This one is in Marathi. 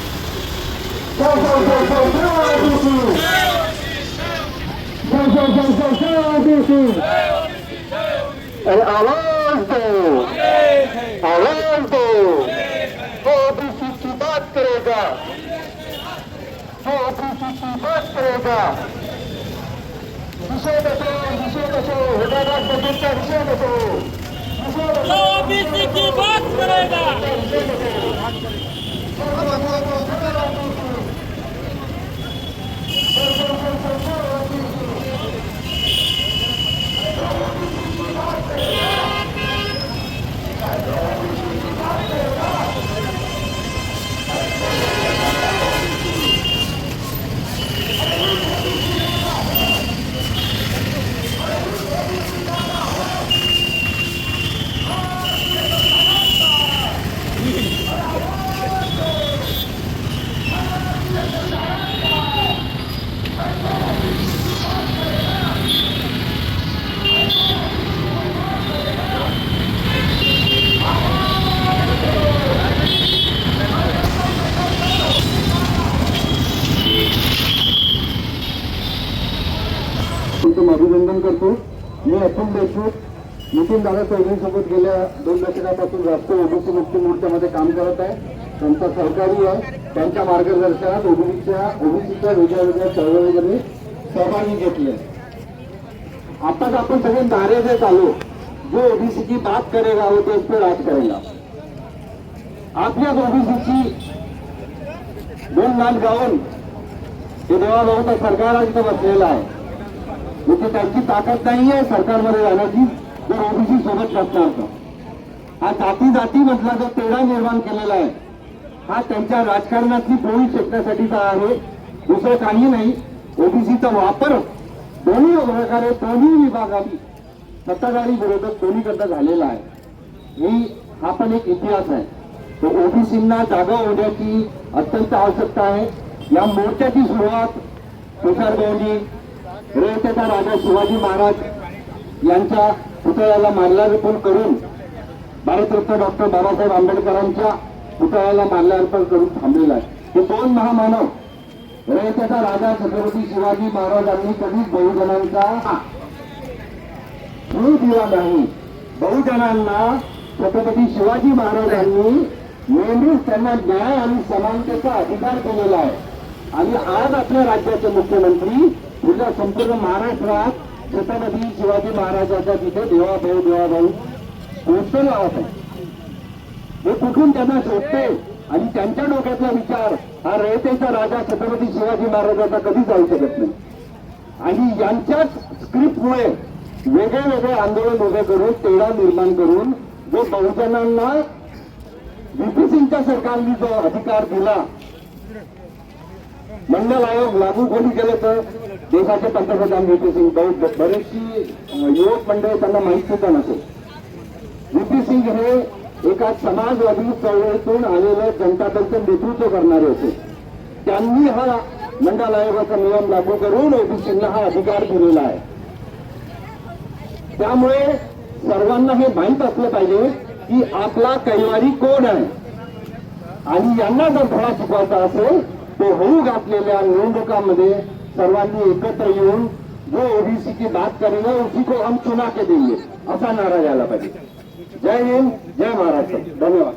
जय जय जय जय जय ओबीसी जय जय जय जय जय ओबीसी अरे आवाज दो आवाज दो वो ओबीसी की बात करेगा वो ओबीसी की बात करेगा विषय बचो तुमचं अभिनंदन करतो. मी अतुल देशमुख नितीन दादा चौधरीसोबत गेल्या दोन दशकापासून राष्ट्रीय ओबीसी मुक्ती मोर्चामध्ये काम करत आहे. त्यांचा सहकारी आहे. त्यांच्या मार्गदर्शनात ओबीसीच्या ओबीसीच्या वेगळ्या वेगळ्या चळवळीमध्ये सहभागी घेतले. आताच आपण सगळे नारे देत आलो जो ओबीसी की बात करेगा वो देश पे राज करेगा. आपल्याच ओबीसीची दोन नाम गाऊन हे देवाभाऊचं सरकार इथं बसलेला आहे. म्हणजे त्यांची ताकद नाही आहे सरकारमध्ये जाण्याची. जर ओबीसी सोबत नसणार तर हा जाती जाती मधला जो तेढा निर्माण केलेला आहे हा त्यांच्या राजकारणातली पोळी शेकण्यासाठीचा आहे. दुसरं काही नाही. ओबीसीचा वापर दोन्ही प्रकारे दोन्ही विभागात सत्ताधारी विरोधक दोन्हीकडनं झालेला आहे. ही हा पण एक इतिहास आहे. तो ओबीसींना जागा होण्याची अत्यंत आवश्यकता आहे. या मोर्चाची सुरुवात तुषार रेवतेचा राजा शिवाजी महाराज यांच्या पुतळ्याला माल्यार्पण करून भारतरत्न डॉक्टर बाबासाहेब आंबेडकरांच्या पुतळ्याला माल्यार्पण करून थांबलेला आहे. हे दोन महामानव रयतेचा राजा छत्रपती शिवाजी महाराजांनी कधीच बहुजनांचा जीव दिला नाही. बहुजनांना छत्रपती शिवाजी महाराजांनी नेहमीच त्यांना न्याय आणि समानतेचा अधिकार दिलेला आहे. आणि आज आपल्या राज्याचे मुख्यमंत्री पुढल्या संपूर्ण महाराष्ट्रात छत्रपती शिवाजी महाराजांचा तिथे देवाभाऊ देवाभाऊ पोचतो लावत आहे हे कुठून त्यांना शोधते? आणि त्यांच्या डोक्यातला विचार हा रयतेचा राजा छत्रपती शिवाजी महाराजांचा कधी जाऊ शकत नाही. आणि यांच्याच स्क्रिप्टमुळे वेगळे वेगळे आंदोलन उभे करून तेढा निर्माण करून जो बहुजनांना व्हीपी सिंगच्या सरकारने जो अधिकार दिला मंडल आयोग लागू कोणी केलं तर देशाचे पंतप्रधान व्हीपी सिंग बरेचशी युवक मंडळ त्यांना माहीत सुद्धा नसेल. व्हीपी सिंग हे एका समाजवादी चळवळीतून आलेलं जनता दलचं नेतृत्व करणारे होते. त्यांनी हा मंडल आयोगाचा नियम लागू करून ओबीसींना हा अधिकार दिलेला आहे. त्यामुळे सर्वांना हे माहीत असलं पाहिजे की आपला कैवारी कोण आहे? आणि यांना जर थोडा शिकवायचा असेल तो होऊ घातलेल्या निवडणुकांमध्ये सर्वांनी एकत्र येऊन जो ओबीसी की बात करेगा उसी को हम चुना के देंगे असा नारा यायला पाहिजे. जय हिंद जय महाराष्ट्र. धन्यवाद.